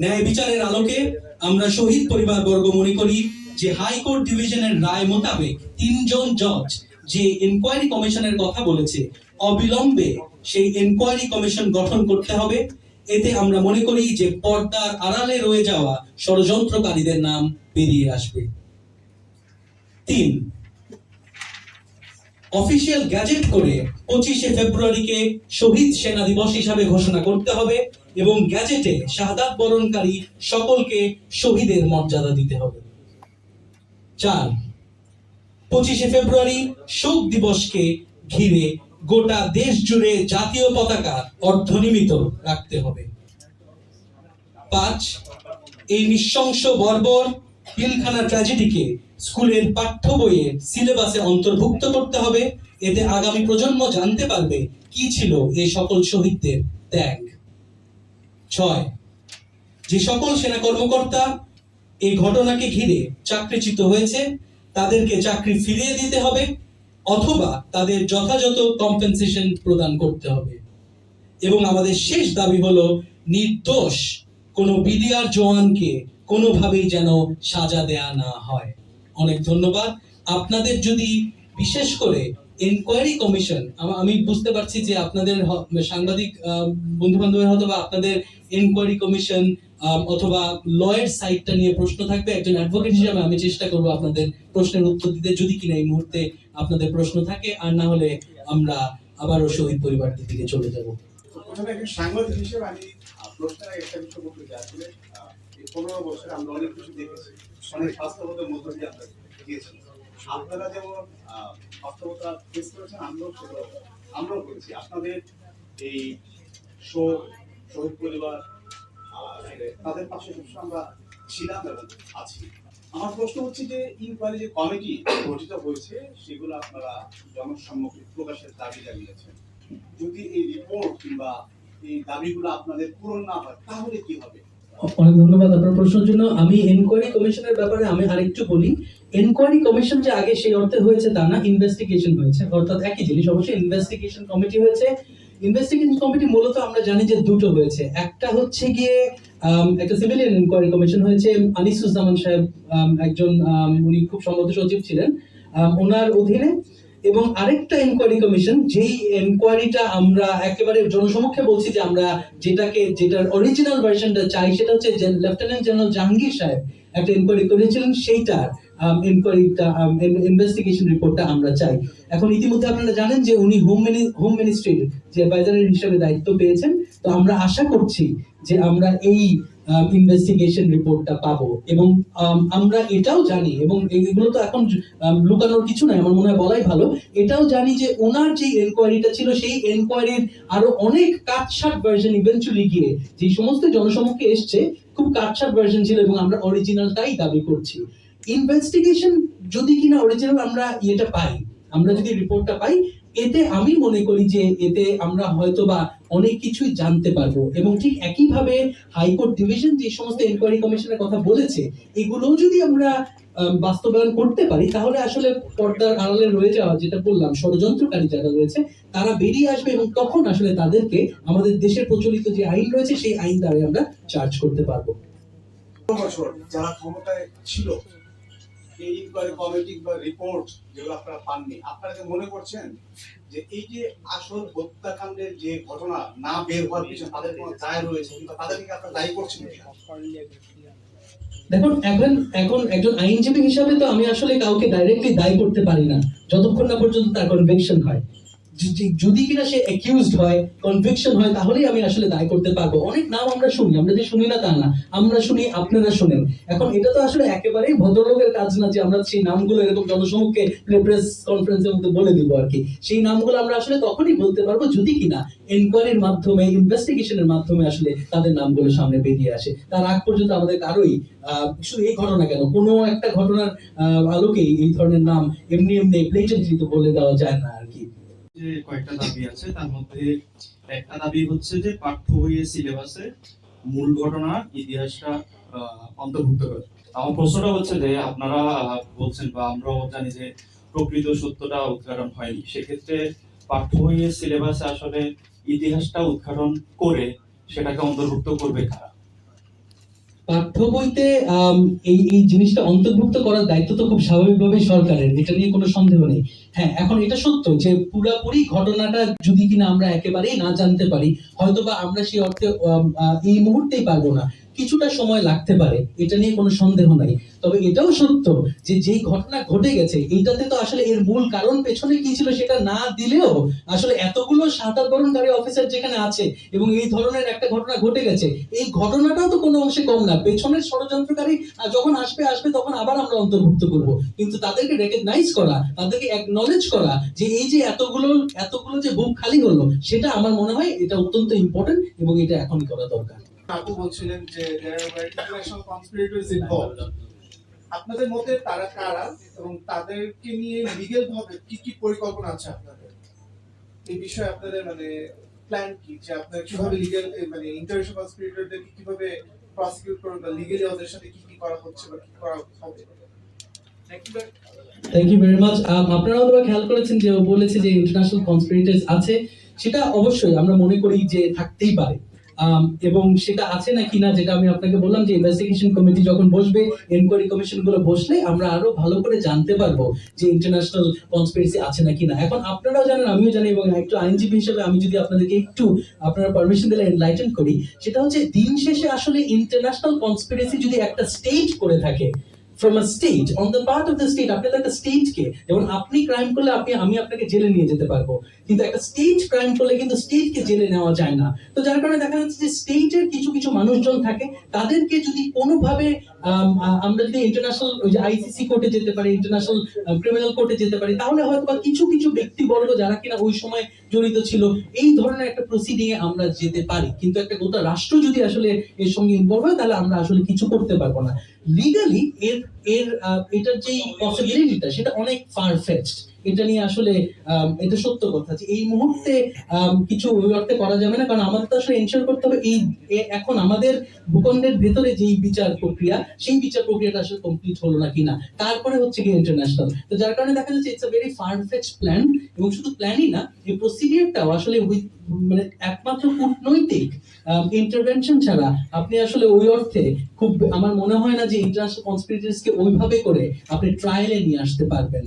ন্যায় বিচারের আলোকে আমরা শহীদ পরিবার বর্গ মনে করি যে হাইকোর্ট ডিভিশনের রায় মোতাবেক তিনজন জজ যে ইনকোয়ারি কমিশনের কথা বলেছে, অবিলম্বে সেই ইনকোয়ারি কমিশন গঠন করতে হবে। এতে আমরা মনে করি যে পর্দার আড়ালে রয়ে যাওয়া ষড়যন্ত্রকারীদের নাম বেরিয়ে আসবে। তিন অফিসিয়াল গ্যাজেট করে পঁচিশে ফেব্রুয়ারিকে শহীদ সেনা দিবস হিসাবে ঘোষণা করতে হবে এবং গ্যাজেটে শাহাদাত বরণকারী সকলকে শহীদের মর্যাদা দিতে হবে। চার, পঁচিশে ফেব্রুয়ারি শোক দিবসকে ঘিরে গোটা দেশ জুড়ে জাতীয় পতাকা অর্ধনিমিত রাখতে হবে। পাঁচ, এই নৃশংস বর্বর পিলখানা ট্র্যাজেডিকে স্কুলের পাঠ্য বইয়ের সিলেবাসে অন্তর্ভুক্ত করতে হবে। এতে আগামী প্রজন্ম জানতে পারবে কি ছিল এই সকল শহীদদের ত্যাগ। ছয়, যে সকল সেনা কর্মকর্তা এই ঘটনাকে ঘিরে চাকরিচ্যুত হয়েছে, তাদেরকে চাকরি ফিরিয়ে দিতে হবে অথবা তাদের যথাযথ কম্পেনসেশন প্রদান করতে হবে। এবং আমাদের শেষ দাবি হলো, নির্দোষ কোনো বিডিআর জওয়ানকে কোনোভাবেই যেন সাজা দেয়া না হয়। অনেক ধন্যবাদ। আপনাদের যদি বিশেষ করে এনকোয়ারি কমিশন আমি বুঝতে পারছি যে আপনাদের সাংবাদিক বন্ধু বান্ধবের হয়তো বা আপনাদের এনকোয়ারি কমিশন অথবা লয়ের সাইটটা নিয়ে প্রশ্ন থাকবে। একজন অ্যাডভোকেট হিসেবে আমি চেষ্টা করব আপনাদের প্রশ্নের উত্তর দিতে। যদি কিনা এই মুহূর্তে আপনাদের প্রশ্ন থাকে, আর না হলে আমরা আবারও শহীদ পরিবারদের দিকে চলে যাব। প্রথমে একজন সাংবাদিক হিসেবে আমি প্রশ্নের একটা বিষয় বলতে এই পনেরো বছরে আমরা অনেক কিছু দেখেছি। অনেক বাস্তবতার মধ্য দিয়ে আমরা গিয়েছি। আপনারা যেমন বাস্তবতা ফেস করেছেন, আমরাও সেগুলো, আমরাও করেছি। আপনাদের এই শোক শহীদ পরিবার তাদের পাশে সবসময় আমরা ছিলাম এবং আছি। আমার প্রশ্ন হচ্ছে যে ইনকোয়ারি যে কমিটি গঠিত হয়েছে, সেগুলো আপনারা জনসম্মুখে প্রকাশের দাবি জানিয়েছেন। যদি এই রিপোর্ট কিংবা এই দাবিগুলো আপনাদের পূরণ না হয়, তাহলে কি হবে? অনেক ধন্যবাদ আপনার প্রশ্নের জন্য। আমি এনকোয়ারি কমিশনের ব্যাপারে আমি আরেকটু বলি। এনকোয়ারি কমিশন যে আগে সেই অর্থে হয়েছে তা না ইনভেস্টিগেশন হয়েছে। অর্থাৎ একই জিনিস, অবশ্যই ইনভেস্টিগেশন কমিটি হয়েছে। ইনভেস্টিগেশন কমিটি মূলত আমরা জানি যে দুটো হয়েছে। একটা হচ্ছে গিয়ে একটা সিভিলিয়ান এনকোয়ারি কমিশন হয়েছে। আনিসুজ্জামান সাহেব একজন উনি খুব সম্মত সচিব ছিলেন। ওনার অধীনে এবং আরেকটা এনকোয়ারি কমিশন যেই এনকোয়ারিটা আমরা একেবারে জনসমক্ষে বলছি যে আমরা যেটাকে, যেটার অরিজিনাল ভার্সনটা চাই, সেটা হচ্ছে লেফটেন্যান্ট জেনারেল জাহাঙ্গীর সাহেব একটা এনকোয়ারি করেছিলেন, সেইটার এনকোয়ারিটা ইনভেস্টিগেশন রিপোর্টটা আমরা চাই। এখন ইতিমধ্যে আপনারা জানেন যে উনি হোম হোম মিনিস্ট্রির যে হিসেবে দায়িত্ব পেয়েছেন। তো আমরা আশা করছি যে আমরা এই ইনভেস্টিগেশন রিপোর্টটা পাবো। এবং আমরা এটাও জানি, এবং এগুলো তো এখন লুকানোর কিছু নাই, আমার মনে হয় বলাই ভালো। এটাও জানি যে ওনার যে এনকোয়ারিটা ছিল, সেই এনকোয়ারির আরও অনেক কাটছাট ভার্সন ইভেন্চুয়ালি গিয়ে যে সমস্ত জনসমক্ষে এসছে, খুব কাটছাট ভার্সন ছিল, এবং আমরা অরিজিনালটাই দাবি করছি। ইনভেস্টিগেশন যদি কিনা অরিজিনাল আমরা ইয়েটা পাই। আমরা যদি রিপোর্টটা পাই এতে আমি মনে করি যে এতে আমরা হয়তো বা অনেক কিছুই জানতে পারব এবং ঠিক একইভাবে হাইকোর্ট ডিভিশন যে সমস্ত এনকোয়ারি কমিশনের কথা বলেছে, এগুলোও যদি আমরা বাস্তবায়ন করতে পারি, তাহলে আসলে পর্দার আড়ালে রয়ে যাওয়া যেটা বললাম, ষড়যন্ত্রকারী যারা রয়েছে, তারা বেরিয়ে আসবে এবং তখন আসলে তাদেরকে আমাদের দেশের প্রচলিত যে আইন রয়েছে, সেই আইন দ্বারা আমরা চার্জ করতে পারব। যারা ক্ষমতায় ছিল ইনকোয়ারি কমিটি বা রিপোর্ট যেগুলো আপনারা পাননি, আপনারা মনে করছেন যে এই যে আসল হত্যাকাণ্ডের যে ঘটনা না বের হওয়ার পিছনে তাদের কোনো দায় রয়েছে তাদেরকে আপনারা দায়ী করছেন দেখুন, এখন এখন একজন আইনজীবী হিসাবে তো আমি আসলে কাউকে ডাইরেক্টলি দায়ী করতে পারি না, যতক্ষণ না পর্যন্ত তার কনভেকশন হয়। যদি কিনা সে অ্যাকিউজড হয় কনভিকশন হয়, তাহলেই আমি আসলে দায় করতে পারব। অনেক নাম আমরা শুনি, আমরা যে শুনি না তা না। আমরা শুনি, আপনারা শুনেন। এখন এটা তো আসলে একেবারেই ভদ্রলোকের কাজ না যে আমরা সেই নামগুলো এরকম জনসমক্ষে প্রেস কনফারেন্সের মধ্যে বলে দিব আর কি। সেই নামগুলো আমরা আসলে তখনই বলতে পারব যদি কিনা এনকোয়ারির মাধ্যমে ইনভেস্টিগেশনের মাধ্যমে আসলে তাদের নামগুলো সামনে বেরিয়ে আসে। তার আগ পর্যন্ত আমাদের কারোই শুধু এই ঘটনা কেন, কোনো একটা ঘটনার আলোকেই এই ধরনের নাম এমনি এমনি প্লেজেন্টলি তো বলে দেওয়া যায় না আর কি। যে কয়েকটা দাবি আছে, তার মধ্যে একটা দাবি হচ্ছে যে পাঠ্য বইয়ের সিলেবাসে মূল ঘটনা ইতিহাসটা অন্তর্ভুক্ত করে। আমার প্রশ্নটা হচ্ছে যে আপনারা বলছেন বা আমরাও জানি যে প্রকৃত সত্যটা উদ্ঘাটন হয়নি। সেক্ষেত্রে পাঠ্য বইয়ের সিলেবাসে আসলে ইতিহাসটা উদ্ঘাটন করে সেটাকে অন্তর্ভুক্ত করবে কারা? পাঠ্য বইতে এই এই জিনিসটা অন্তর্ভুক্ত করার দায়িত্ব তো খুব স্বাভাবিকভাবেই সরকারের, এটা নিয়ে কোনো সন্দেহ নেই। হ্যাঁ এখন এটা সত্য যে পুরাপুরি ঘটনাটা যদি কিনা আমরা একেবারেই না জানতে পারি, হয়তোবা আমরা সেই অর্থে এই মুহূর্তেই পারব না। কিছুটা সময় লাগতে পারে, এটা নিয়ে কোনো সন্দেহ নাই। তবে এটাও সত্য যে যেই ঘটনা ঘটে গেছে, এইটাতে তো আসলে এর মূল কারণ পেছনে কি ছিল সেটা না দিলেও আসলে এতগুলো সাঁতার বরণকারী অফিসার যেখানে আছে এবং এই ধরনের একটা ঘটনা ঘটে গেছে, এই ঘটনাটাও তো কোনো অংশে কম না। পেছনের ষড়যন্ত্রকারী যখন আসবে আসবে, তখন আবার আমরা অন্তর্ভুক্ত করব। কিন্তু তাদেরকে রেকগনাইজ করা, তাদেরকে একনলেজ করা যে এই যে এতগুলো এতগুলো যে বুক খালি হলো, সেটা আমার মনে হয় এটা অত্যন্ত ইম্পর্টেন্ট এবং এটা এখনই করা দরকার। আপু বলছিলেন যে আপনাদের মতে তারা কারা এবং তাদেরকে নিয়ে লিগেল ভাবে কি কি পরিকল্পনা আছে আপনাদের? এই বিষয়ে আপনাদের মানে প্ল্যান কি? যে আপনারা কীভাবে লিগেল মানে ইন্টারন্যাশনাল কনস্পিরেটরদেরকে কীভাবে প্রসিকিউট করবেন বা লিগেলি ওদের সাথে কি কি করা হচ্ছে বা কি করা হবে? থ্যাংক ইউ ভেরি মাচ আপনারা হয়তো খেয়াল করেছেন যে ও বলেছে যে ইন্টারন্যাশনাল কনস্পিরেটর্স আছে। সেটা অবশ্যই আমরা মনে করি যে থাকতেই পারে। এবং সেটা আছে না কিনা যেটা আমি আপনাকে বললাম যে ইনভেস্টিগেশন কমিটি যখন বসবে এনকোয়ারি কমিশনগুলো বসলে আমরা আরও ভালো করে জানতে পারব যে ইন্টারন্যাশনাল কনস্পিরেসি আছে না। কিনা এখন আপনারাও জানেন, আমিও জানি, এবং একটু আইনজীবী হিসেবে আমি যদি আপনাদেরকে একটু আপনারা পারমিশন দিলে এনলাইটেন করি, সেটা হচ্ছে দিন শেষে আসলে ইন্টারন্যাশনাল কনস্পিরেসি যদি একটা স্টেজ করে থাকে from a state on the part of the state আপনি একটা স্টেটকে যেমন আপনি ক্রাইম করলে আপনি, আমি আপনাকে জেলে নিয়ে যেতে পারব। কিন্তু একটা স্টেট ক্রাইম করলে কিন্তু স্টেটকে জেলে নেওয়া যায় না। তো যার কারণে দেখা যাচ্ছে যে স্টেটের কিছু কিছু মানুষজন থাকে, তাদেরকে যদি কোনোভাবে আমরা যদি ইন্টারন্যাশনাল ওই যে আইসিসি কোর্টে যেতে পারি ইন্টারন্যাশনাল ক্রিমিনাল কোর্টে যেতে পারি, তাহলে হয়তো বা কিছু কিছু ব্যক্তিবর্গ যারা কিনা ওই সময় জড়িত ছিল, এই ধরনের একটা প্রসিডিং এ আমরা যেতে পারি। কিন্তু একটা গোটা রাষ্ট্র যদি আসলে এর সঙ্গে ইনভলভ হয়, তাহলে আমরা আসলে কিছু করতে পারব না। লিগালি এর এর এটার যে পসিবিলিটিটা সেটা অনেক ফেচড এটা নিয়ে আসলে এটা সত্য কথা যে এই মুহূর্তে কিছু ওই অর্থে করা যাবে না। কারণ আমাদের তো আসলে এনশিওর করতে হবে এই এখন আমাদের ভূখণ্ডের ভেতরে যেই বিচার প্রক্রিয়া, সেই বিচার প্রক্রিয়াটা আসলে কমপ্লিট হলো না কিনা। তারপরে হচ্ছে কি ইন্টারন্যাশনাল তো যার কারণে দেখা যাচ্ছে it's a very far fetch plan এবং শুধু প্ল্যানই না, এই প্রসিডিয়ারটাও আসলে উইথ মানে একমাত্র কূটনৈতিক ইন্টারভেনশন ছাড়া আপনি আসলে ওই অর্থে খুব, আমার মনে হয় না যে ইন্টারন্যাশনাল কনস্পিরেটরিজকে ওইভাবে করে আপনি ট্রায়ালে নিয়ে আসতে পারবেন।